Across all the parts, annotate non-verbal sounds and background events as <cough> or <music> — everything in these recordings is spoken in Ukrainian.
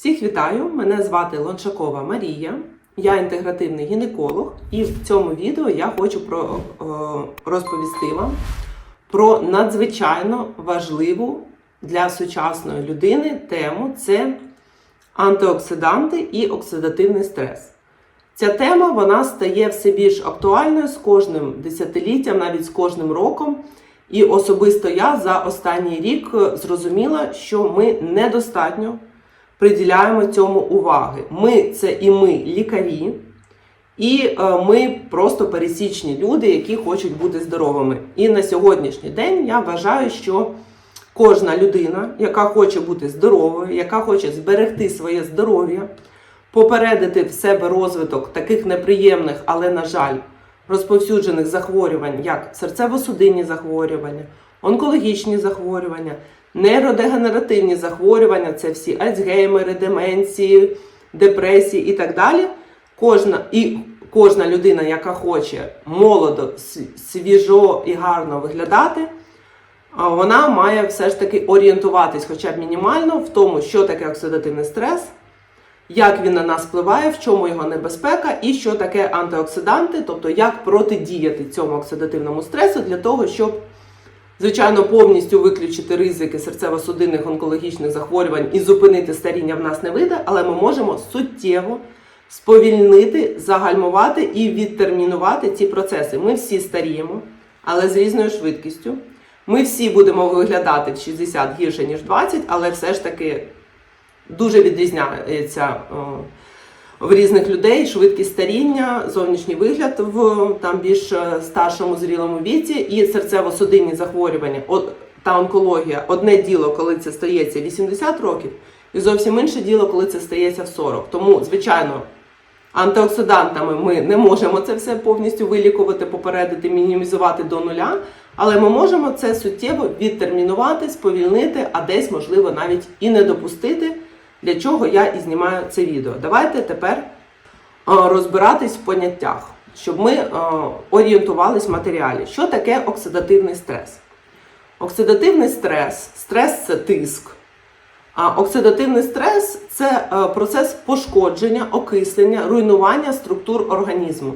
Всіх вітаю! Мене звати Лоншакова Марія. Я інтегративний гінеколог, і в цьому відео я хочу про, е, розповісти вам про надзвичайно важливу для сучасної людини тему це антиоксиданти і оксидативний стрес. Ця тема вона стає все більш актуальною з кожним десятиліттям, навіть з кожним роком. І особисто я за останній рік е, зрозуміла, що ми недостатньо приділяємо цьому уваги. Ми це і ми лікарі, і е, ми просто пересічні люди, які хочуть бути здоровими. І на сьогоднішній день я вважаю, що кожна людина, яка хоче бути здоровою, яка хоче зберегти своє здоров'я, попередити в себе розвиток таких неприємних, але, на жаль, розповсюджених захворювань, як серцево-судинні захворювання, онкологічні захворювання, нейродегенеративні захворювання, це всі альцгеймери, деменції, депресії і так далі. Кожна, і кожна людина, яка хоче молодо, свіжо і гарно виглядати, вона має все ж таки орієнтуватись хоча б мінімально в тому, що таке оксидативний стрес, як він на нас впливає, в чому його небезпека, і що таке антиоксиданти, тобто як протидіяти цьому оксидативному стресу для того, щоб, звичайно, повністю виключити ризики серцево-судинних онкологічних захворювань і зупинити старіння в нас не вийде, але ми можемо суттєво сповільнити, загальмувати і відтермінувати ці процеси. Ми всі старіємо, але з різною швидкістю. Ми всі будемо виглядати в 60 гірше, ніж 20, але все ж таки дуже відрізняється е, в різних людей швидкість старіння, зовнішній вигляд в там більш е, старшому зрілому віці і серцево-судинні захворювання та онкологія. Одне діло, коли це стається 80 років, і зовсім інше діло, коли це стається в 40. Тому, звичайно, антиоксидантами ми не можемо це все повністю вилікувати, попередити, мінімізувати до нуля. Але ми можемо це суттєво відтермінувати, сповільнити, а десь, можливо, навіть і не допустити, для чого я і знімаю це відео. Давайте тепер е, розбиратись в поняттях, щоб ми е, орієнтувались в матеріалі. Що таке оксидативний стрес? Оксидативний стрес, стрес це тиск. А оксидативний стрес це е, процес пошкодження, окислення, руйнування структур організму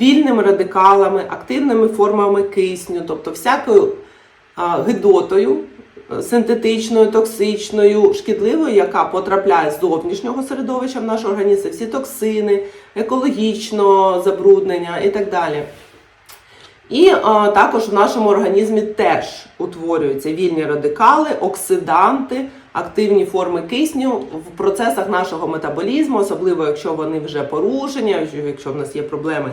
вільними радикалами, активними формами кисню, тобто всякою гидотою синтетичною, токсичною, шкідливою, яка потрапляє з зовнішнього середовища в наш організм, всі токсини, екологічно забруднення і так далі. І а, також в нашому організмі теж утворюються вільні радикали, оксиданти, активні форми кисню в процесах нашого метаболізму, особливо якщо вони вже порушені, якщо в нас є проблеми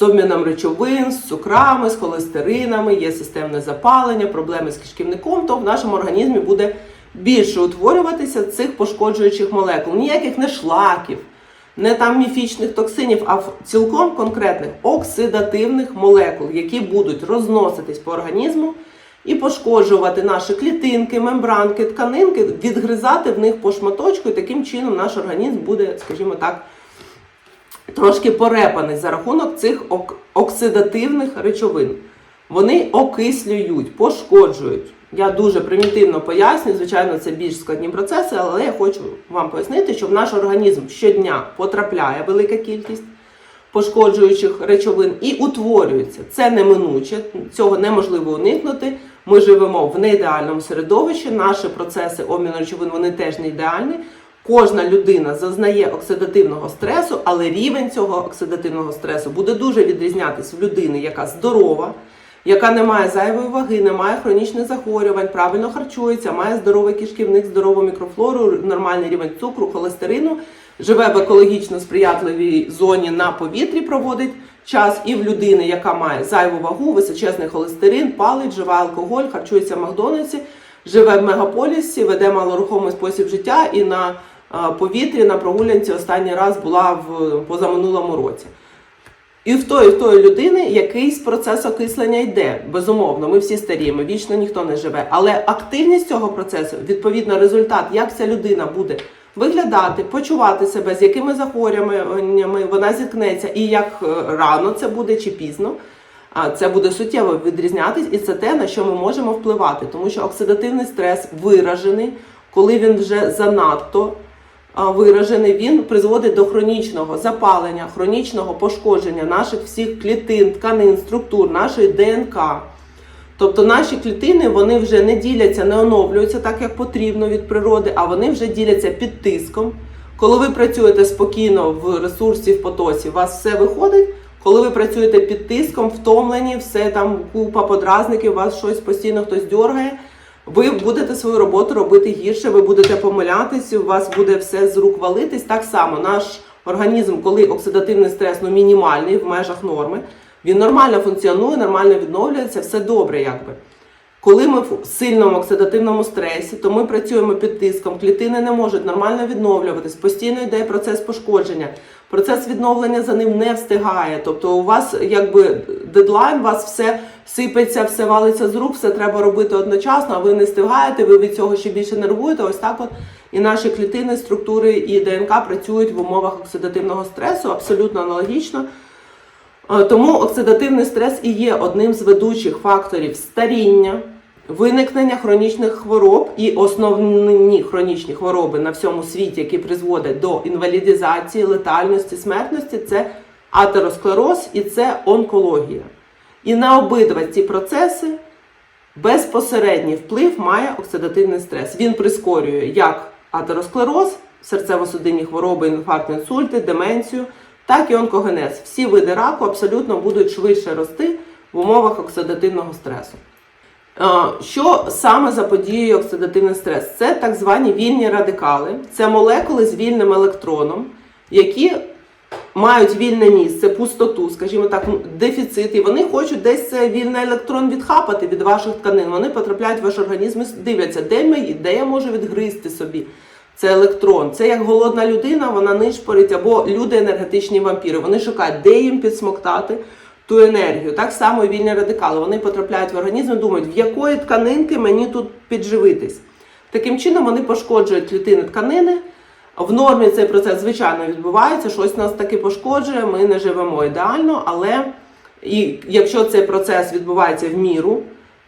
з обміном речовин, з цукрами, з холестеринами, є системне запалення, проблеми з кишківником, то в нашому організмі буде більше утворюватися цих пошкоджуючих молекул. Ніяких не шлаків, не там міфічних токсинів, а цілком конкретних оксидативних молекул, які будуть розноситись по організму і пошкоджувати наші клітинки, мембранки, тканинки, відгризати в них по шматочку, і таким чином наш організм буде, скажімо так, трошки порепаний за рахунок цих ок- оксидативних речовин. Вони окислюють, пошкоджують. Я дуже примітивно пояснюю, звичайно, це більш складні процеси, але я хочу вам пояснити, що в наш організм щодня потрапляє велика кількість пошкоджуючих речовин і утворюється. Це неминуче, цього неможливо уникнути. Ми живемо в неідеальному середовищі, наші процеси обміну речовин вони теж не ідеальні. Кожна людина зазнає оксидативного стресу, але рівень цього оксидативного стресу буде дуже відрізнятися в людини, яка здорова, яка не має зайвої ваги, не має хронічних захворювань, правильно харчується, має здоровий кишківник, здорову мікрофлору, нормальний рівень цукру, холестерину, живе в екологічно сприятливій зоні на повітрі, проводить час, і в людини, яка має зайву вагу, височезний холестерин, палить, вживає алкоголь, харчується в Макдональдсі, живе в мегаполісі, веде малорухомий спосіб життя і на повітрі на прогулянці останній раз була в позаминулому році. І в тої, в тої людини якийсь процес окислення йде. Безумовно, ми всі старіємо, вічно ніхто не живе. Але активність цього процесу, відповідно, результат, як ця людина буде виглядати, почувати себе, з якими захворюваннями вона зіткнеться, і як е, рано це буде чи пізно. Це буде суттєво відрізнятись, і це те, на що ми можемо впливати, тому що оксидативний стрес виражений, коли він вже занадто виражений, він призводить до хронічного запалення, хронічного пошкодження наших всіх клітин, тканин, структур, нашої ДНК. Тобто наші клітини вони вже не діляться, не оновлюються так, як потрібно від природи, а вони вже діляться під тиском. Коли ви працюєте спокійно в ресурсі, в потоці, у вас все виходить. Коли ви працюєте під тиском, втомлені, все там купа подразників, вас щось постійно хтось дьоргає, ви будете свою роботу робити гірше, ви будете помилятись, у вас буде все з рук валитись. Так само наш організм, коли оксидативний стрес ну, мінімальний в межах норми, він нормально функціонує, нормально відновлюється, все добре, якби. Коли ми в сильному оксидативному стресі, то ми працюємо під тиском, клітини не можуть нормально відновлюватись, постійно йде процес пошкодження. Процес відновлення за ним не встигає. Тобто у вас якби дедлайн, у вас все сипеться, все валиться з рук, все треба робити одночасно, а ви не встигаєте, ви від цього ще більше нервуєте. Ось так от і наші клітини, структури і ДНК працюють в умовах оксидативного стресу, абсолютно аналогічно. Е, Тому оксидативний стрес і є одним з ведучих факторів старіння, виникнення хронічних хвороб і основні хронічні хвороби на всьому світі, які призводять до інвалідизації, летальності, смертності, це атеросклероз і це онкологія. І на обидва ці процеси безпосередній вплив має оксидативний стрес. Він прискорює як атеросклероз, серцево-судинні хвороби, інфаркт, інсульти, деменцію, так і онкогенез. Всі види раку абсолютно будуть швидше рости в умовах оксидативного стресу. Е, Що саме заподіює оксидативний стрес? Це так звані вільні радикали, це молекули з вільним електроном, які мають вільне місце, пустоту, скажімо так, дефіцит, і вони хочуть десь цей вільний електрон відхапати від ваших тканин. Вони потрапляють в ваш організм і дивляться, де ми, де я можу відгризти собі. Це електрон. Це як голодна людина, вона нишпорить, або люди енергетичні вампіри. Вони шукають, де їм підсмоктати ту енергію. Так само і вільні радикали. Вони потрапляють в організм і думають, в якої тканинки мені тут підживитись. Таким чином вони пошкоджують клітини тканини. В нормі цей процес, звичайно, відбувається. Щось нас таки пошкоджує, ми не живемо ідеально, але і якщо цей процес відбувається в міру,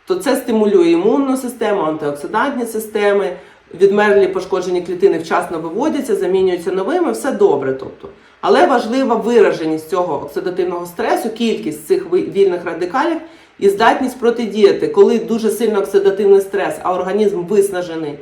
то це стимулює імунну систему, антиоксидантні системи, відмерлі пошкоджені клітини вчасно виводяться, замінюються новими, все добре. Тобто. Але важлива вираженість цього оксидативного стресу, кількість цих вільних радикалів і здатність протидіяти, коли дуже сильно оксидативний стрес, а організм виснажений,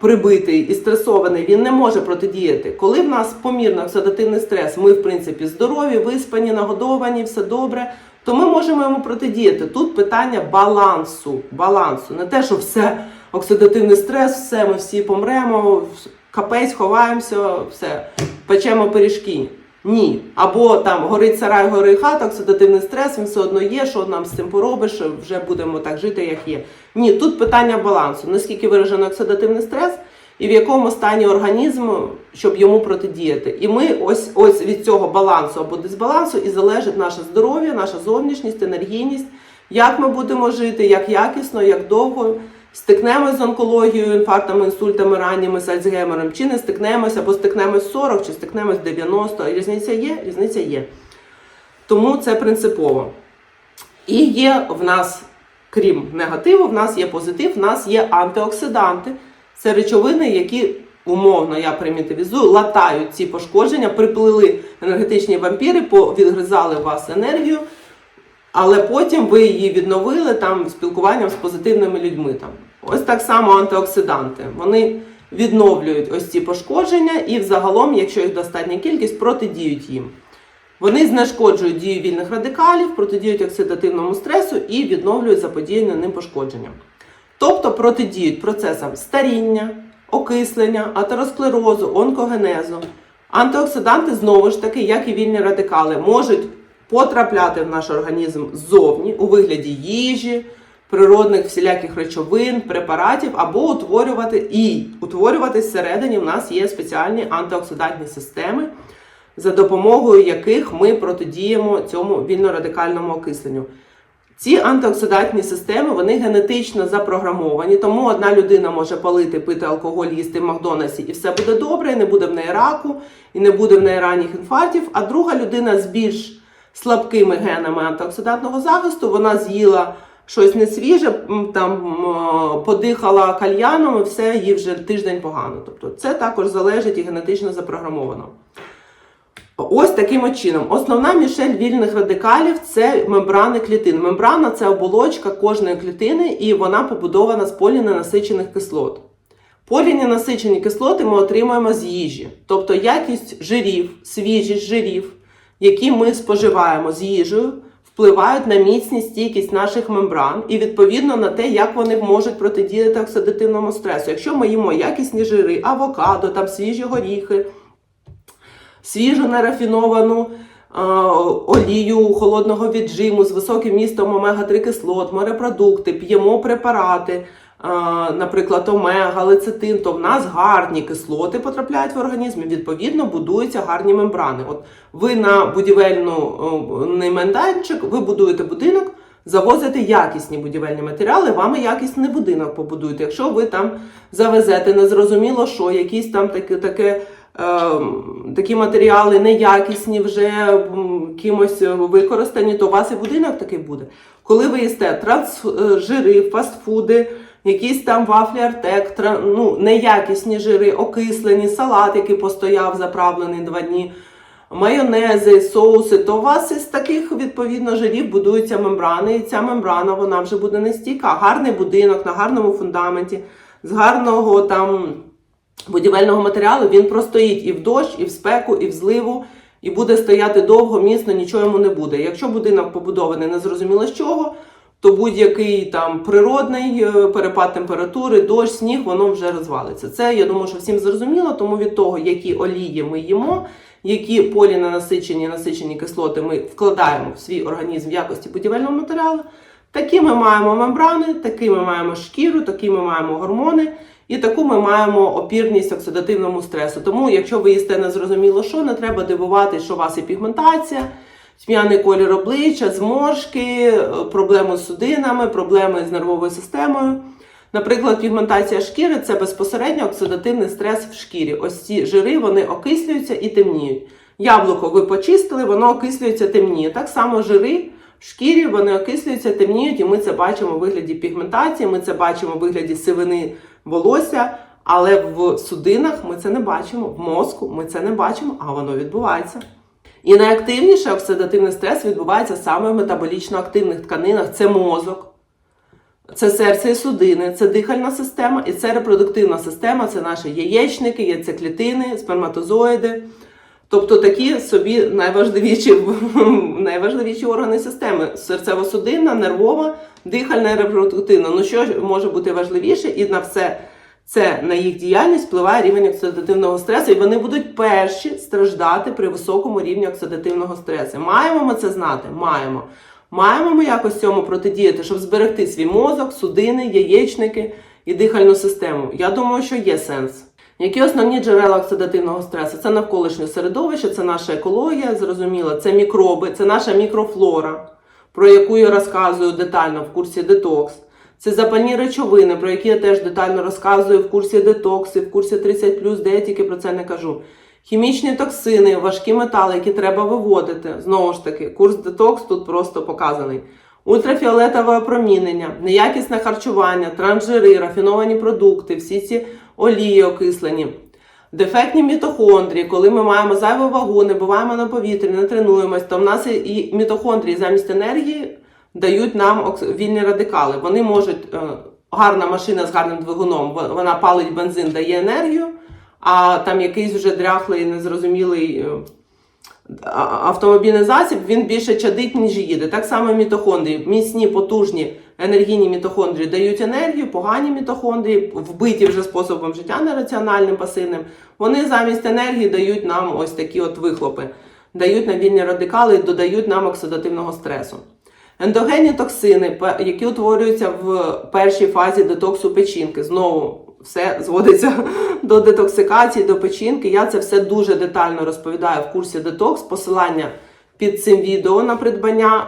прибитий і стресований, він не може протидіяти. Коли в нас помірний оксидативний стрес, ми, в принципі, здорові, виспані, нагодовані, все добре, то ми можемо йому протидіяти. Тут питання балансу. балансу. Не те, що все оксидативний стрес, все, ми всі помремо, капець, ховаємося, все, печемо пиріжки. Ні. Або там горить сарай, горить хата, оксидативний стрес, він все одно є, що нам з цим поробиш, вже будемо так жити, як є. Ні, тут питання балансу. Наскільки виражений оксидативний стрес і в якому стані організму, щоб йому протидіяти. І ми ось ось від цього балансу або дисбалансу і залежить наше здоров'я, наша зовнішність, енергійність, як ми будемо жити, як якісно, як довго. Стикнемось з онкологією, інфарктами, інсультами, ранніми, з Альцгеймером, чи не стикнемося, або стикнемось з 40, чи стикнемось з 90. Різниця є? Різниця є. Тому це принципово. І є в нас, крім негативу, в нас є позитив, в нас є антиоксиданти. Це речовини, які умовно я примітивізую, латають ці пошкодження, приплили енергетичні вампіри, відгризали у вас енергію, але потім ви її відновили там спілкуванням з позитивними людьми. Там. Ось так само антиоксиданти. Вони відновлюють ось ці пошкодження і взагалом, якщо їх достатня кількість, протидіють їм. Вони знешкоджують дію вільних радикалів, протидіють оксидативному стресу і відновлюють заподіяне ним пошкодження. Тобто протидіють процесам старіння, окислення, атеросклерозу, онкогенезу. Антиоксиданти, знову ж таки, як і вільні радикали, можуть потрапляти в наш організм ззовні у вигляді їжі, природних всіляких речовин, препаратів, або утворювати і утворювати всередині в нас є спеціальні антиоксидантні системи, за допомогою яких ми протидіємо цьому вільнорадикальному окисленню. Ці антиоксидантні системи вони генетично запрограмовані, тому одна людина може палити, пити алкоголь, їсти в Макдональдсі, і все буде добре, і не буде в неї раку, і не буде в неї ранніх інфарктів. А друга людина з більш слабкими генами антиоксидантного захисту, вона з'їла щось не свіже, м, там подихала кальяном, і все, їй вже тиждень погано. Тобто це також залежить і генетично запрограмовано. Ось таким чином. Основна мішель вільних радикалів це мембрани клітин. Мембрана це оболочка кожної клітини, і вона побудована з поліненасичених кислот. Поліненасичені кислоти ми отримуємо з їжі, тобто якість жирів, свіжість жирів, які ми споживаємо з їжею, впливають на міцність стійкість наших мембран і відповідно на те, як вони можуть протидіяти оксидативному стресу. Якщо ми їмо якісні жири, авокадо, там свіжі горіхи, свіжу нерафіновану олію холодного віджиму з високим містом омега-3 кислот, морепродукти, п'ємо препарати, наприклад, омега, лецитин, то в нас гарні кислоти потрапляють в організм, і відповідно будуються гарні мембрани. От ви на будівельний майданчик, ви будуєте будинок, завозите якісні будівельні матеріали, вами якісний будинок побудуєте. Якщо ви там завезете незрозуміло що, якісь там таке, таке е, такі матеріали неякісні, вже кимось використані, то у вас і будинок такий буде. Коли ви їсте трансжири, фастфуди, якісь там вафлі артек, ну, неякісні жири, окислені, салат, який постояв заправлений два дні, майонези, соуси, то у вас із таких відповідно жирів будуються мембрани, і ця мембрана вона вже буде нестійка. Гарний будинок на гарному фундаменті, з гарного там будівельного матеріалу він простоїть і в дощ, і в спеку, і в зливу, і буде стояти довго, міцно, нічого йому не буде. Якщо будинок побудований незрозуміло з чого, то будь-який там природний е, перепад температури, дощ, сніг, воно вже розвалиться. Це я думаю, що всім зрозуміло, тому від того, які олії ми їмо, які поліненасичені насичені кислоти ми вкладаємо в свій організм в якості будівельного матеріалу. Такі ми маємо мембрани, такі ми маємо шкіру, такі ми маємо гормони, і таку ми маємо опірність оксидативному стресу. Тому, якщо ви їсте незрозуміло що, не треба дивуватися, що у вас є пігментація, тьмяний колір обличчя, зморшки, проблеми з судинами, проблеми з нервовою системою. Наприклад, пігментація шкіри це безпосередньо оксидативний стрес в шкірі. Ось ці жири вони окислюються і темніють. Яблуко ви почистили, воно окислюється темніє. Так само жири в шкірі вони окислюються, темніють, і ми це бачимо в вигляді пігментації, ми це бачимо в вигляді сивини волосся, але в судинах ми це не бачимо, в мозку ми це не бачимо, а воно відбувається. І найактивніше оксидативний стрес відбувається саме в метаболічно активних тканинах. Це мозок, це серце і судини, це дихальна система і це репродуктивна система, це наші яєчники, яйцеклітини, сперматозоїди. Тобто такі собі найважливіші, <laughs> найважливіші органи системи: серцево-судинна, нервова, дихальна і репродуктивна. Ну що може бути важливіше, і на все це на їх діяльність впливає рівень оксидативного стресу, і вони будуть перші страждати при високому рівні оксидативного стресу. Маємо ми це знати? Маємо. Маємо ми якось цьому протидіяти, щоб зберегти свій мозок, судини, яєчники і дихальну систему. Я думаю, що є сенс. Які основні джерела оксидативного стресу? Це навколишнє середовище, це наша екологія, зрозуміло, це мікроби, це наша мікрофлора, про яку я розказую детально в курсі детокс. Це запальні речовини, про які я теж детально розказую в курсі детокс і в курсі 30+, де я тільки про це не кажу. Хімічні токсини, важкі метали, які треба виводити. Знову ж таки, курс детокс тут просто показаний. Ультрафіолетове опромінення, неякісне харчування, трансжири, рафіновані продукти, всі ці олії окислені. Дефектні мітохондрії, коли ми маємо зайву вагу, не буваємо на повітрі, не тренуємось, то в нас і мітохондрії замість енергії дають нам вільні радикали. Вони можуть, е, гарна машина з гарним двигуном, вона палить бензин, дає енергію, а там якийсь вже дряхлий, незрозумілий е, автомобільний засіб, він більше чадить, ніж їде. Так само мітохондрії. Міцні, потужні енергійні мітохондрії дають енергію, погані мітохондрії, вбиті вже способом життя нераціональним, пасивним. Вони замість енергії дають нам ось такі от вихлопи, дають нам вільні радикали і додають нам оксидативного стресу. Ендогенні токсини, які утворюються в першій фазі детоксу печінки. Знову все зводиться <laughs> до детоксикації, до печінки. Я це все дуже детально розповідаю в курсі детокс. Посилання під цим відео на придбання.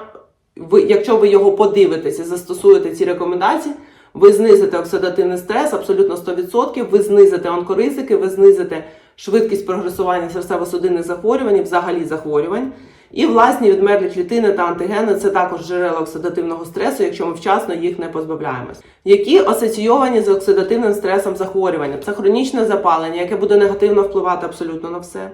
Ви, якщо ви його подивитесь і застосуєте ці рекомендації, ви знизите оксидативний стрес абсолютно 100%, ви знизите онкоризики, ви знизите швидкість прогресування серцево-судинних захворювань, взагалі захворювань. І власні відмерлі клітини та антигени це також джерела оксидативного стресу, якщо ми вчасно їх не позбавляємось. Які асоційовані з оксидативним стресом захворювання? Це хронічне запалення, яке буде негативно впливати абсолютно на все.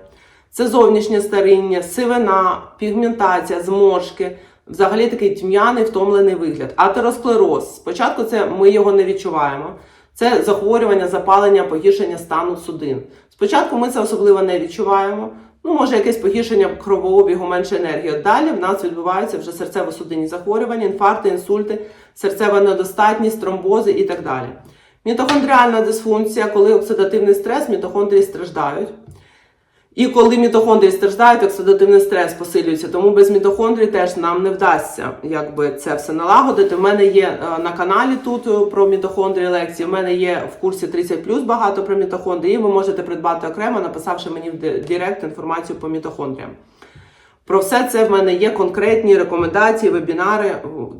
Це зовнішнє старіння, сивина, пігментація, зморшки, взагалі такий тьмяний втомлений вигляд. Атеросклероз. Спочатку це ми його не відчуваємо. Це захворювання, запалення, погіршення стану судин. Спочатку ми це особливо не відчуваємо. Ну, може, якесь погіршення кровообігу, менше енергії. Далі в нас відбуваються вже серцево-судинні захворювання, інфаркти, інсульти, серцева недостатність, тромбози і так далі. Мітохондріальна дисфункція, коли оксидативний стрес, мітохондрії страждають. І коли мітохондрії страждають, оксидативний стрес посилюється. Тому без мітохондрій теж нам не вдасться якби, це все налагодити. У мене є е, на каналі тут е, про мітохондрії лекції. У мене є в курсі 30 багато про мітохондрії. І ви можете придбати окремо, написавши мені в ди- Директ інформацію по мітохондріям. Про все це в мене є конкретні рекомендації, вебінари.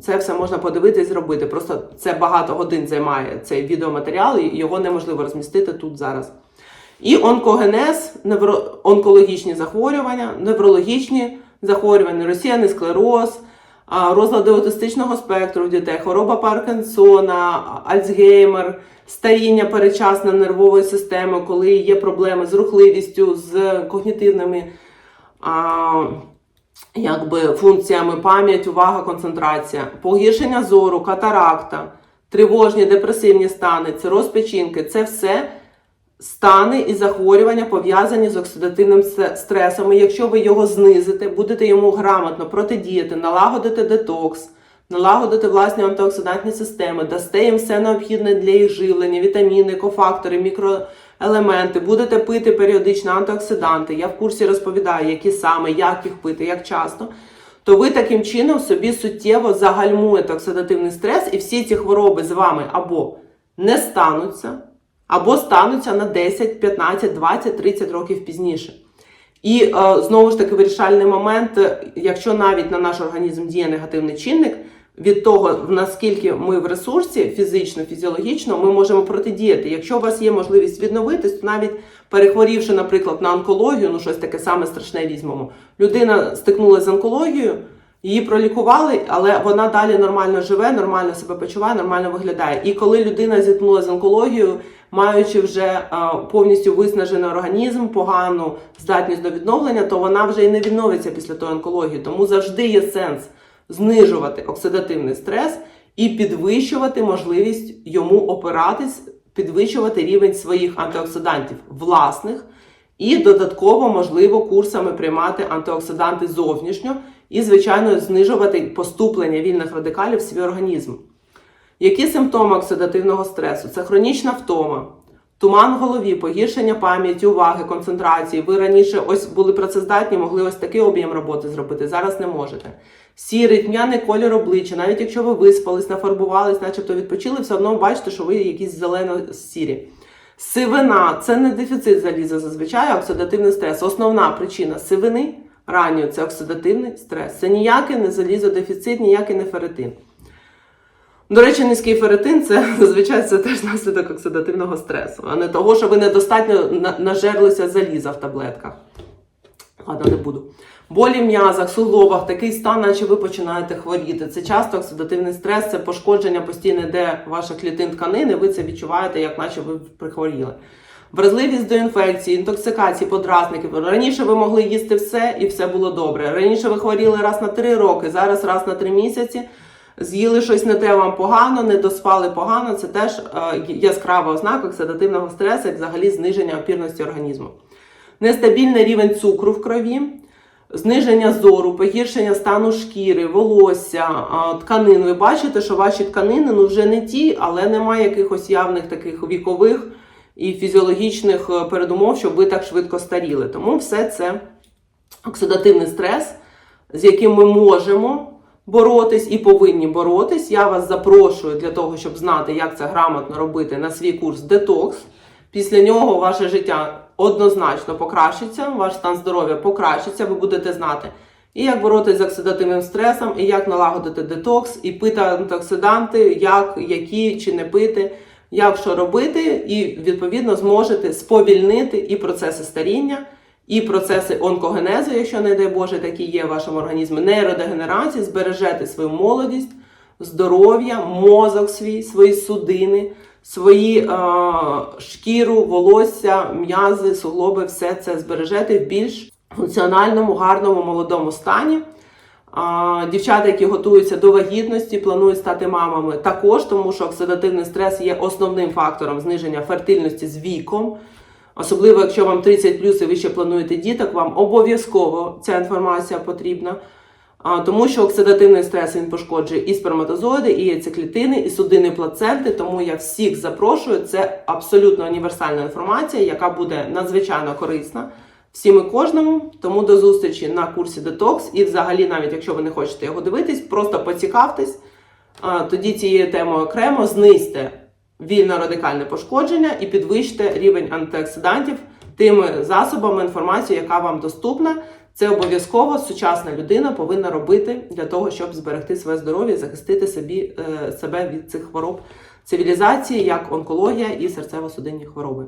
Це все можна подивитись, зробити. Просто це багато годин займає цей відеоматеріал, і його неможливо розмістити тут зараз. І онкогенез, невро... онкологічні захворювання, неврологічні захворювання, розсіяний склероз, розлади аутистичного спектру в дітей, хвороба Паркінсона, Альцгеймер, старіння передчасне нервової системи, коли є проблеми з рухливістю, з когнітивними а, якби, функціями пам'ять, увага, концентрація, погіршення зору, катаракта, тривожні депресивні стани, цироз печінки. Це все стани і захворювання пов'язані з оксидативним стресом. І якщо ви його знизите, будете йому грамотно протидіяти, налагодити детокс, налагодити власні антиоксидантні системи, дасте їм все необхідне для їх живлення, вітаміни, кофактори, мікроелементи, будете пити періодично антиоксиданти. Я в курсі розповідаю, які саме, як їх пити, як часто. То ви таким чином собі суттєво загальмуєте оксидативний стрес, і всі ці хвороби з вами або не стануться, або стануться на 10, 15, 20, 30 років пізніше. І е, знову ж таки вирішальний момент, е, якщо навіть на наш організм діє негативний чинник, від того, наскільки ми в ресурсі фізично, фізіологічно, ми можемо протидіяти. Якщо у вас є можливість відновитись, то навіть перехворівши, наприклад, на онкологію, ну щось таке саме страшне візьмемо. Людина стикнулася з онкологією, її пролікували, але вона далі нормально живе, нормально себе почуває, нормально виглядає. І коли людина зіткнулася з онкологією, маючи вже е, повністю виснажений організм, погану здатність до відновлення, то вона вже і не відновиться після тої онкології. Тому завжди є сенс знижувати оксидативний стрес і підвищувати можливість йому опиратись, підвищувати рівень своїх антиоксидантів власних. І додатково можливо курсами приймати антиоксиданти зовнішньо і, звичайно, знижувати поступлення вільних радикалів в свій організм. Які симптоми оксидативного стресу? Це хронічна втома, туман в голові, погіршення пам'яті, уваги, концентрації. Ви раніше ось були працездатні, могли ось такий об'єм роботи зробити, зараз не можете. Сірий, тьмяний колір обличчя, навіть якщо ви виспались, нафарбувались, начебто відпочили, все одно бачите, що ви якісь зелено-сірі. Сивина це не дефіцит заліза зазвичай, а оксидативний стрес. Основна причина сивини ранньої це оксидативний стрес. Це ніякий не залізодефіцит, ніякий не ферритин. До речі, низький ферритин це <laughs> зазвичай це теж наслідок оксидативного стресу, а не того, що ви недостатньо нажерлися заліза в таблетках. Ладно, не буду. Болі в м'язах, суглобах, такий стан, наче ви починаєте хворіти. Це часто оксидативний стрес, це пошкодження постійне, де ваша клітин тканини, ви це відчуваєте, як наче ви прихворіли. Вразливість до інфекції, інтоксикації, подразників. Раніше ви могли їсти все і все було добре. Раніше ви хворіли раз на 3 роки, зараз раз на 3 місяці. З'їли щось не те вам погано, не доспали погано. Це теж е, яскрава ознака оксидативного стресу, як взагалі зниження опірності організму. Нестабільний рівень цукру в крові, зниження зору, погіршення стану шкіри, волосся, тканин. Ви бачите, що ваші тканини ну, вже не ті, але немає якихось явних таких вікових і фізіологічних е, передумов, щоб ви так швидко старіли. Тому все це оксидативний стрес, з яким ми можемо боротись і повинні боротись. Я вас запрошую для того, щоб знати, як це грамотно робити на свій курс детокс. Після нього ваше життя однозначно покращиться, ваш стан здоров'я покращиться, ви будете знати і як боротися з оксидативним стресом, і як налагодити детокс, і пити антиоксиданти, як, які чи не пити, як що робити, і відповідно зможете сповільнити і процеси старіння, і процеси онкогенезу, якщо не дай Боже, такі є в вашому організмі, нейродегенерації, збережете свою молодість, здоров'я, мозок свій, свої судини, свої е, шкіру, волосся, м'язи, суглоби, все це збережете в більш функціональному, гарному, молодому стані. Дівчата, які готуються до вагітності, планують стати мамами також, тому що оксидативний стрес є основним фактором зниження фертильності з віком. Особливо, якщо вам 30 плюс і ви ще плануєте діток, вам обов'язково ця інформація потрібна. Тому що оксидативний стрес він пошкоджує і сперматозоїди, і яйцеклітини, і судини плаценти. Тому я всіх запрошую. Це абсолютно універсальна інформація, яка буде надзвичайно корисна всім і кожному. Тому до зустрічі на курсі Детокс. І взагалі, навіть якщо ви не хочете його дивитись, просто поцікавтесь. Тоді цією темою окремо знизьте вільно-радикальне пошкодження і підвищте рівень антиоксидантів тими засобами, інформацією, яка вам доступна. Це обов'язково сучасна людина повинна робити для того, щоб зберегти своє здоров'я, захистити собі, е, себе від цих хвороб цивілізації, як онкологія і серцево-судинні хвороби.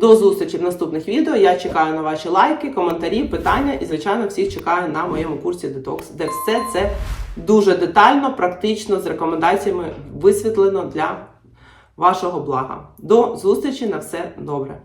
До зустрічі в наступних відео. Я чекаю на ваші лайки, коментарі, питання і, звичайно, всіх чекаю на моєму курсі Detox, де все це дуже детально, практично з рекомендаціями висвітлено для вашого блага. До зустрічі на все добре.